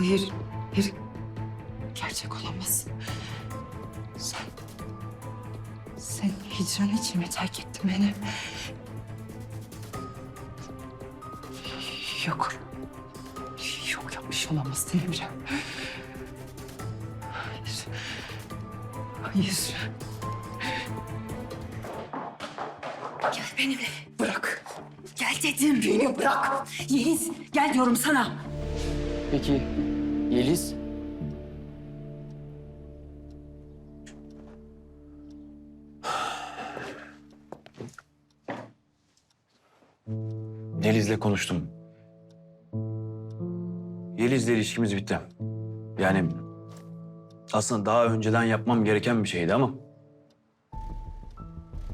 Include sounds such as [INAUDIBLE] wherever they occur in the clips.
Hayır, hayır. Gerçek olamaz. Sen... Sen hicran için mi terk ettin beni? Yok. Yok yapmış olamazsın Emre. Hayır. Hayır. Gel benimle. Bırak. Gel dedim. Beni bırak. Yeliz gel diyorum sana. Peki Yeliz? Yeliz'le konuştum. Yeliz'le ilişkimiz bitti. Yani aslında daha önceden yapmam gereken bir şeydi ama...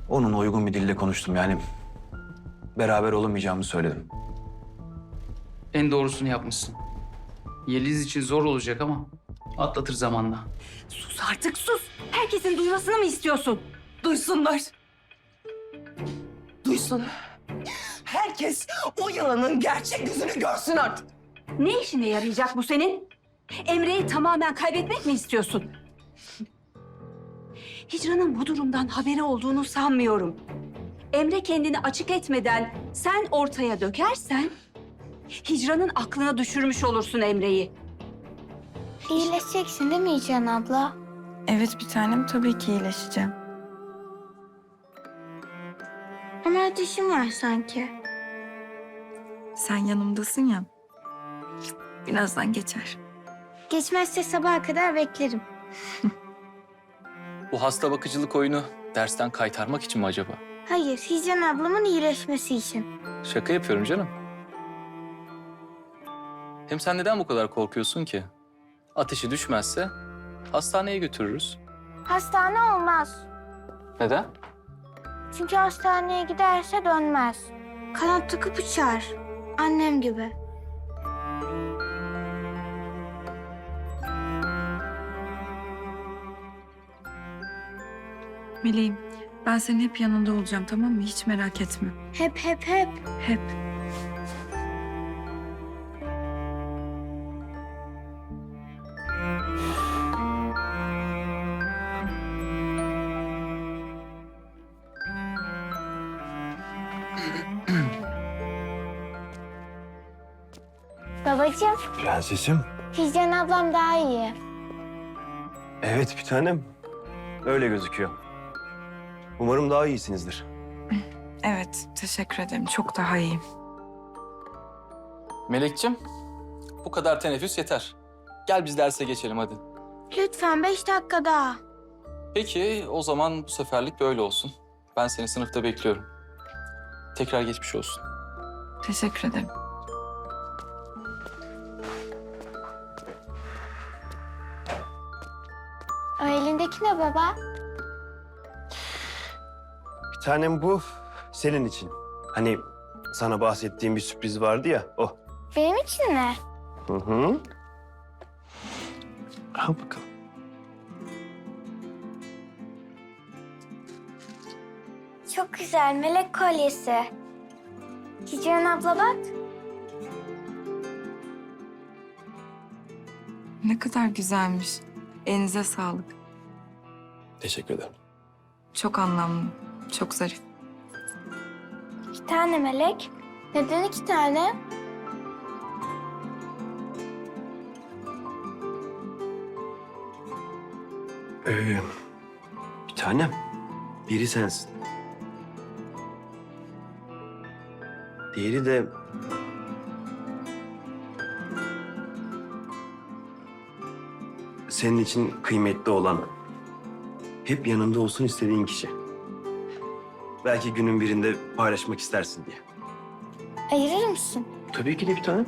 ...onunla uygun bir dille konuştum yani. Beraber olamayacağımı söyledim. En doğrusunu yapmışsın. Yeliz için zor olacak ama atlatır zamanla. Sus artık sus. Herkesin duymasını mı istiyorsun? Duysunlar. Duysun. Herkes o yılanın gerçek yüzünü görsün artık. Ne işine yarayacak bu senin? Emre'yi tamamen kaybetmek mi istiyorsun? Hicran'ın bu durumdan haberi olduğunu sanmıyorum. Emre kendini açık etmeden sen ortaya dökersen... ...Hicran'ın aklına düşürmüş olursun Emre'yi. İyileşeceksin değil mi Hicran abla? Evet bir tanem tabii ki iyileşeceğim. Ama ateşim var sanki. Sen yanımdasın ya. Birazdan geçer. Geçmezse sabaha kadar beklerim. Bu hasta bakıcılık oyunu dersten kaytarmak için mi acaba? Hayır, Hicran ablamın iyileşmesi için. Şaka yapıyorum canım. Hem sen neden bu kadar korkuyorsun ki? Ateşi düşmezse hastaneye götürürüz. Hastane olmaz. Neden? Çünkü hastaneye giderse dönmez. Kanat takıp uçar. Annem gibi. Meleğim ben senin hep yanında olacağım tamam mı? Hiç merak etme. Hep hep hep. Hep. Babacığım, Prensesim. Hicran ablam daha iyi. Evet bir tanem. Öyle gözüküyor. Umarım daha iyisinizdir. [LAUGHS] Evet teşekkür ederim. Çok daha iyiyim. Melekçim, bu kadar teneffüs yeter. Gel biz derse geçelim hadi. Lütfen beş dakika daha. Peki o zaman bu seferlik böyle olsun. Ben seni sınıfta bekliyorum. Tekrar geçmiş olsun. Teşekkür ederim. O elindeki ne baba? Bir tanem bu senin için. Hani sana bahsettiğim bir sürpriz vardı ya o. Benim için ne? Hı hı. Al bakalım. Çok güzel melek kolyesi. Hicran abla bak. Ne kadar güzelmiş. Elinize sağlık. Teşekkür ederim. Çok anlamlı. Çok zarif. İki tane melek. Neden iki tane? Ee, bir tanem. Biri sensin. Diğeri de... Senin için kıymetli olan, hep yanında olsun istediğin kişi. Belki günün birinde paylaşmak istersin diye. Ayırır mısın? Tabii ki de bir tane.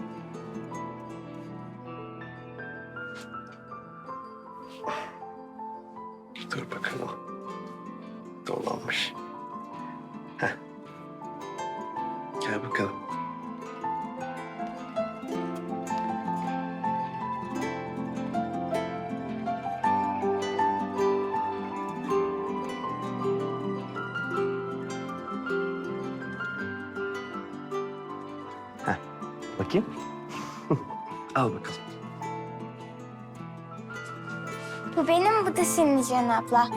Bakayım. Al bakalım. Bu benim, bu da senin Hicran abla.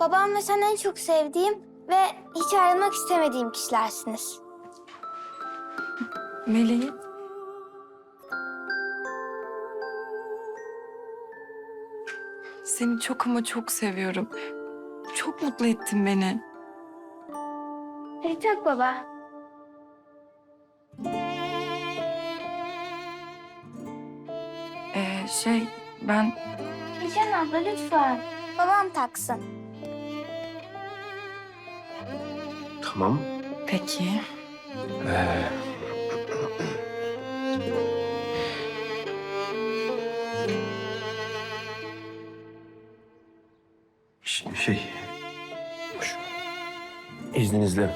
Babam ve sen en çok sevdiğim ve hiç ayrılmak istemediğim kişilersiniz. Meleğim. Seni çok ama çok seviyorum. Çok mutlu ettin beni. Hadi tak baba. Şey ben Hicran abla lütfen. Babam taksın. Tamam. peki. Ee, Ş- şey... şu- İzninizle.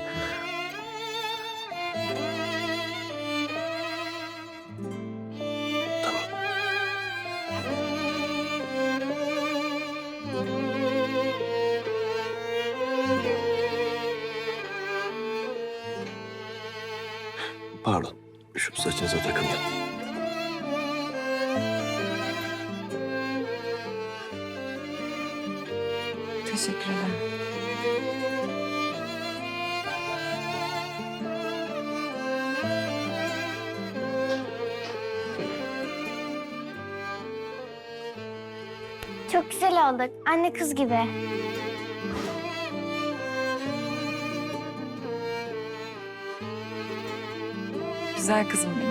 Teşekkür ederim. Çok güzel olduk. Anne kız gibi. Güzel kızım benim.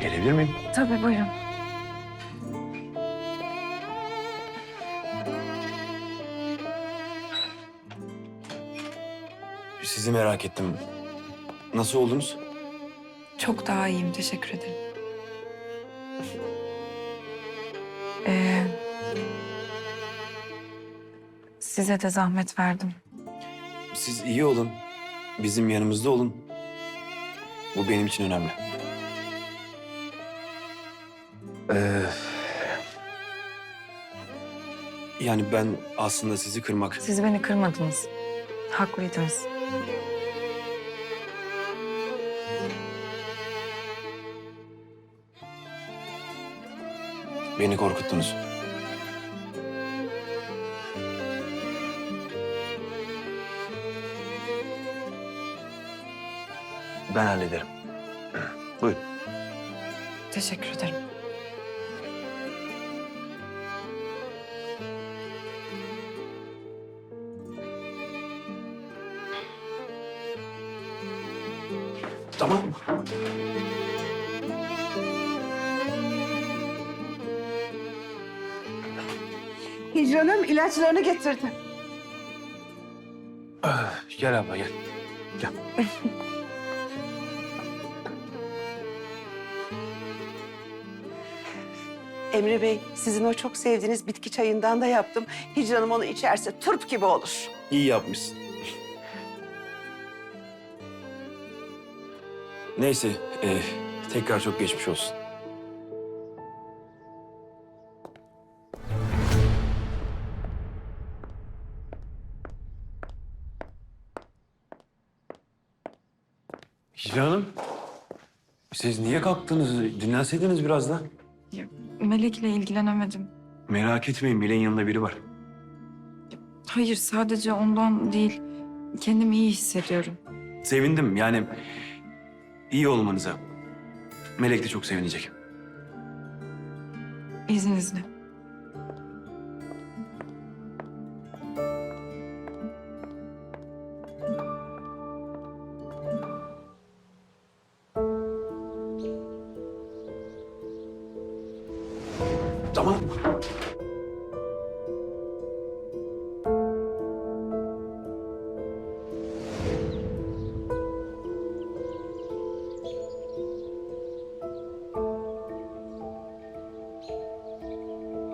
Gelebilir miyim? Tabii buyurun. Sizi merak ettim. Nasıl oldunuz? Çok daha iyiyim. Teşekkür ederim. [LAUGHS] Ee, size de zahmet verdim. Siz iyi olun. Bizim yanımızda olun. Bu benim için önemli. Ee, yani ben aslında sizi kırmak... Siz beni kırmadınız. Haklıydınız. Beni korkuttunuz. Ben hallederim. Buyurun. Teşekkür ederim. Tamam. Hicran'ım ilaçlarını getirdi. Gel abla gel. Gel. [LAUGHS] Emre Bey, sizin o çok sevdiğiniz bitki çayından da yaptım. Hicranım onu içerse turp gibi olur. İyi yapmışsın. Neyse, e, tekrar çok geçmiş olsun. Hicran Hanım, siz niye kalktınız? Dinlenseydiniz biraz da. Melek'le ilgilenemedim. Merak etmeyin, Mil'in yanında biri var. Hayır, sadece ondan değil. Kendimi iyi hissediyorum. Sevindim yani iyi olmanıza. Melek de çok sevinecek. İzninizle.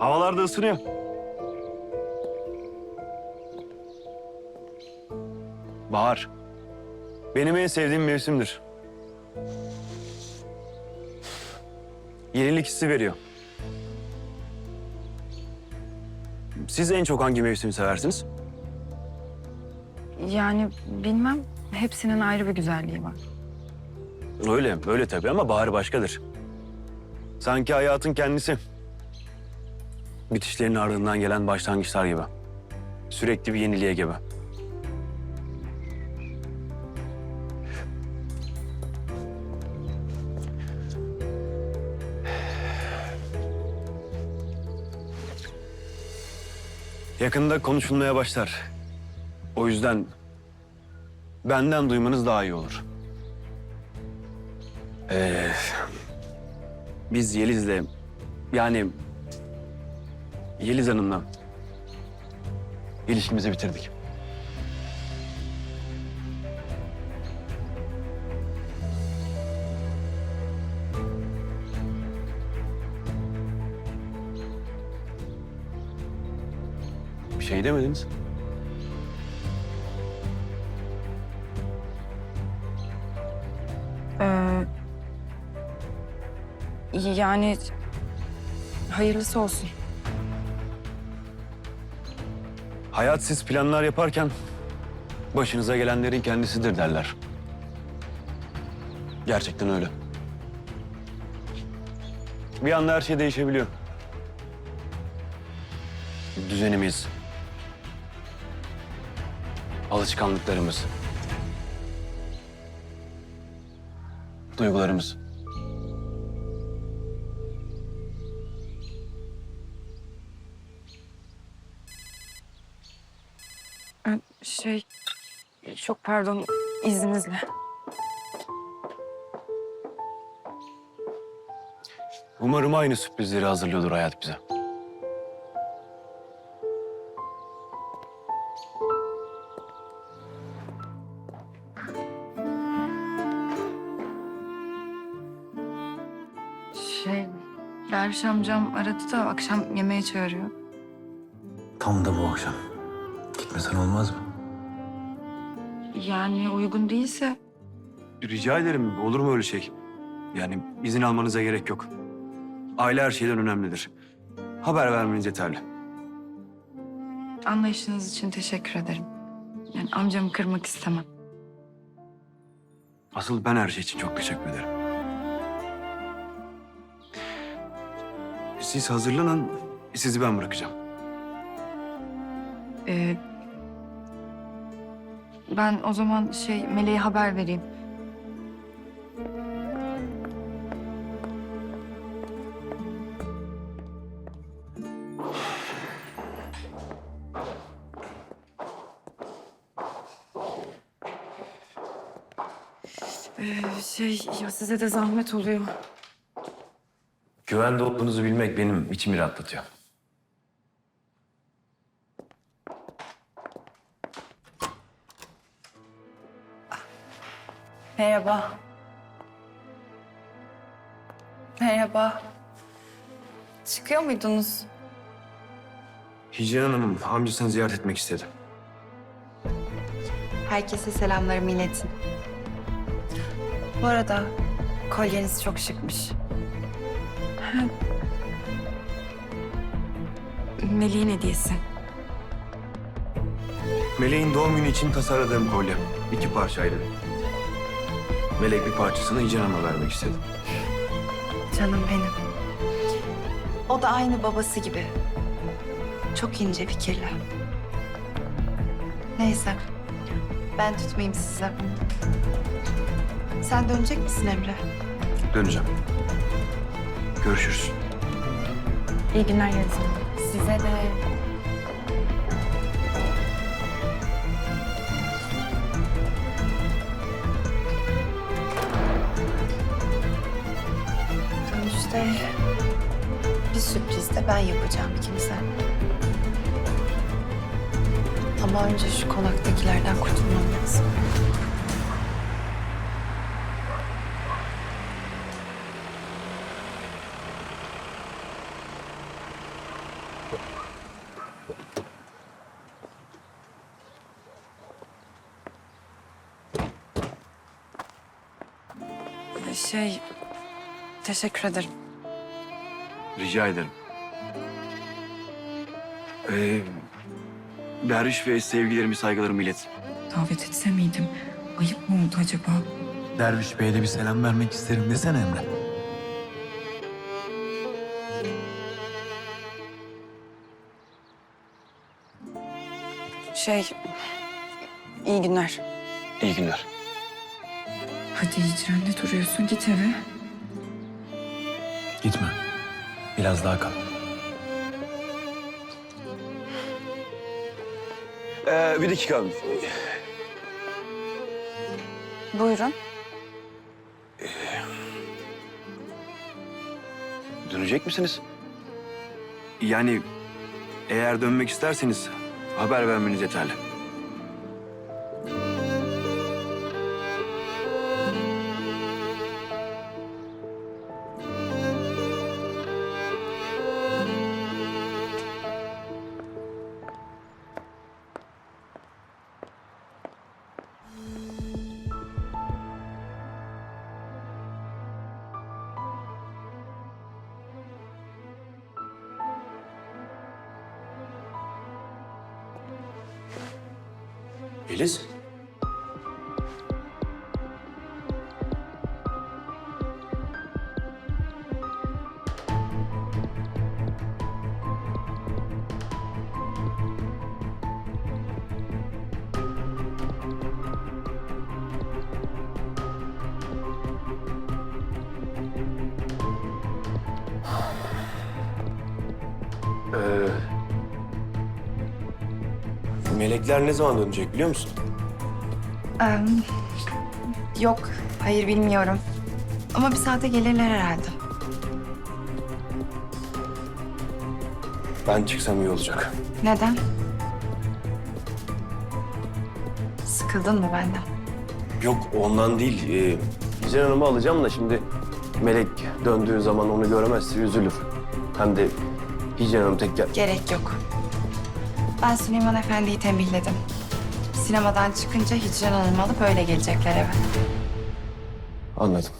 Havalar da ısınıyor. Bahar. Benim en sevdiğim mevsimdir. Yenilik hissi veriyor. Siz en çok hangi mevsimi seversiniz? Yani bilmem. Hepsinin ayrı bir güzelliği var. Öyle, öyle tabii ama bahar başkadır. Sanki hayatın kendisi. Bitişlerin ardından gelen başlangıçlar gibi. Sürekli bir yeniliğe gebe. Yakında konuşulmaya başlar. O yüzden benden duymanız daha iyi olur. Ee, biz Yeliz'le yani Yeliz Hanım'la ilişkimizi bitirdik. Bir şey demediniz. Ee, yani hayırlısı olsun. Hayat siz planlar yaparken başınıza gelenlerin kendisidir derler. Gerçekten öyle. Bir anda her şey değişebiliyor. Düzenimiz, alışkanlıklarımız, duygularımız. Şey, çok pardon izninizle. Umarım aynı sürprizleri hazırlıyordur hayat bize. Şey, Derviş amcam aradı da akşam yemeğe çağırıyor. Tam da bu akşam. Gitmesen olmaz mı? Yani uygun değilse Rica ederim. Olur mu öyle şey? Yani izin almanıza gerek yok. Aile her şeyden önemlidir. Haber vermeniz yeterli. anlayışınız için teşekkür ederim. Yani amcamı kırmak istemem. Asıl ben her şey için çok teşekkür ederim. Siz hazırlanın. Sizi ben bırakacağım. Ee, ben o zaman şey Meleğe haber vereyim. Ee, şey ya size de zahmet oluyor. Güvende olduğunuzu bilmek benim içimi rahatlatıyor. Merhaba. Merhaba. Çıkıyor muydunuz? Hicran Hanım amcasını ziyaret etmek istedi. Herkese selamlarımı iletin. Bu arada kolyeniz çok şıkmış. [LAUGHS] Meleğin hediyesi. Meleğin doğum günü için tasarladığım kolye. İki parçaydı. Melek bir parçasını Hanım'a vermek istedi. Canım benim. O da aynı babası gibi. Çok ince fikirli. Neyse. Ben tutmayayım sizi. Sen dönecek misin Emre? Döneceğim. Görüşürüz. İyi günler Yeliz Hanım. Size de. De ben yapacağım ikimize. Ama önce şu konaktakilerden kurtulmam lazım. Şey, teşekkür ederim. Rica ederim. Ee, Derviş Bey sevgilerimi, saygılarımı ilet. Davet etse miydim? Ayıp mı oldu acaba? Derviş Bey'e de bir selam vermek isterim desene Emre. Şey, iyi günler. İyi günler. Hadi Hicran ne duruyorsun? Git eve. Gitme. Biraz daha kal. Ee, bir dakika. Buyurun. Dönecek misiniz? Yani eğer dönmek isterseniz haber vermeniz yeterli. Yeliz. Ee, melekler ne zaman dönecek biliyor musun? Ee, yok, hayır bilmiyorum. Ama bir saate gelirler herhalde. Ben çıksam iyi olacak. Neden? Sıkıldın mı benden? Yok ondan değil. Ee, Hicran Hanım'ı alacağım da şimdi Melek döndüğü zaman onu göremezse üzülür. Hem de Hicran Hanım tek gel... Gerek yok. Ben Süleyman Efendi'yi tembihledim. Sinemadan çıkınca Hicran Hanım'ı alıp öyle gelecekler eve. Anladım.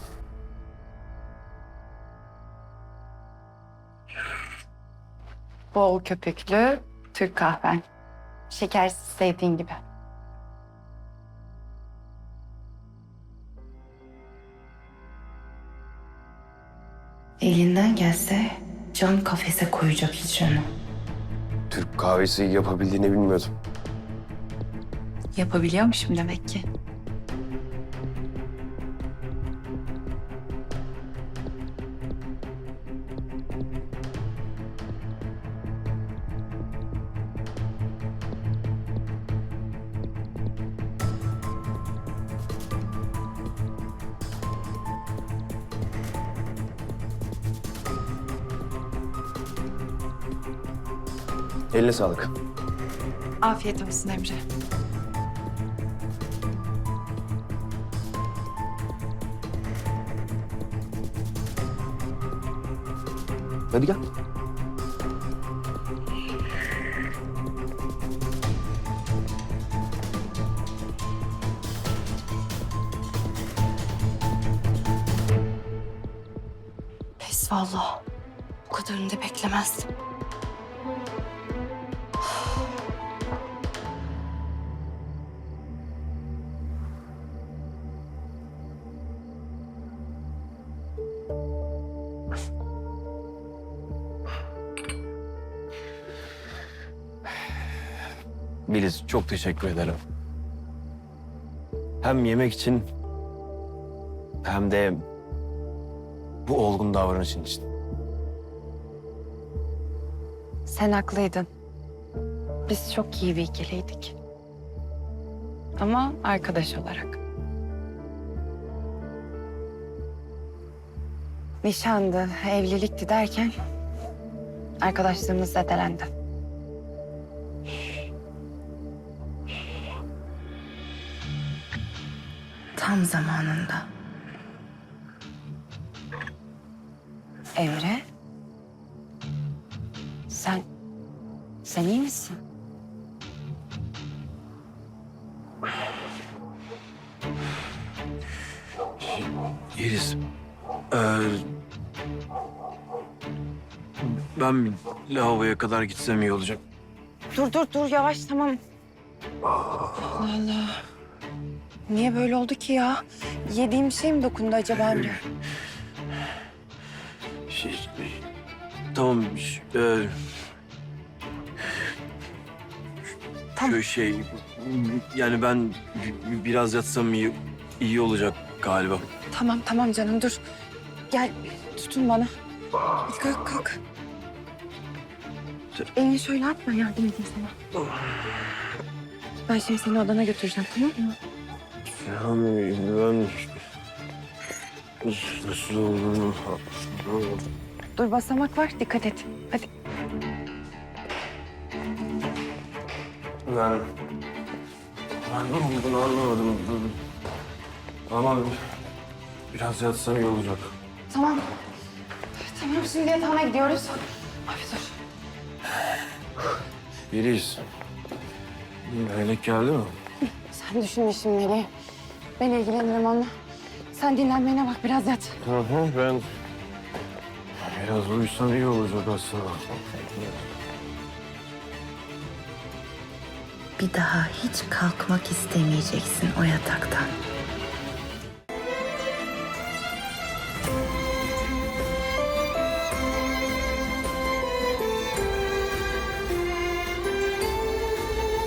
Bol köpüklü Türk kahven. Şekersiz sevdiğin gibi. Elinden gelse cam kafese koyacak Hicran'ı. Türk kahvesi yapabildiğini bilmiyordum. Yapabiliyormuşum demek ki. Eline sağlık. Afiyet olsun Emre. Biliz çok teşekkür ederim. Hem yemek için hem de bu olgun davranışın için. Sen haklıydın. Biz çok iyi bir ikiliydik. Ama arkadaş olarak. Nişandı, evlilikti derken Arkadaşlığımız zedelendi. Tam zamanında. Emre? Sen... Sen iyi misin? Yeliz. Ee, ben bir lavaboya kadar gitsem iyi olacak. Dur dur dur yavaş tamam. Allah Allah. Niye böyle oldu ki ya? Yediğim şey mi dokundu acaba Emre? Şey, tamam. E, Tamam. Şey, yani ben bi- biraz yatsam iyi, iyi olacak galiba. Tamam tamam canım dur. Gel tutun bana. Hadi kalk kalk. Dur elini şöyle atma yardım edeyim sana. Ben şimdi seni odana götüreceğim tamam mı? Yani ben nasıl olduğunu... Dur basamak var dikkat et. Hadi. Ben... Ben bunu anlamadım. Ama biraz yatsam iyi olacak. Tamam. Tamam şimdi yatağına gidiyoruz. Abi dur. Yeliz. Melek geldi mi? Sen düşünme şimdi. Ben ilgilenirim onunla. Sen dinlenmene bak biraz yat. Hı hı, ben... Biraz uyusam iyi olacak aslında. Bir daha hiç kalkmak istemeyeceksin o yataktan.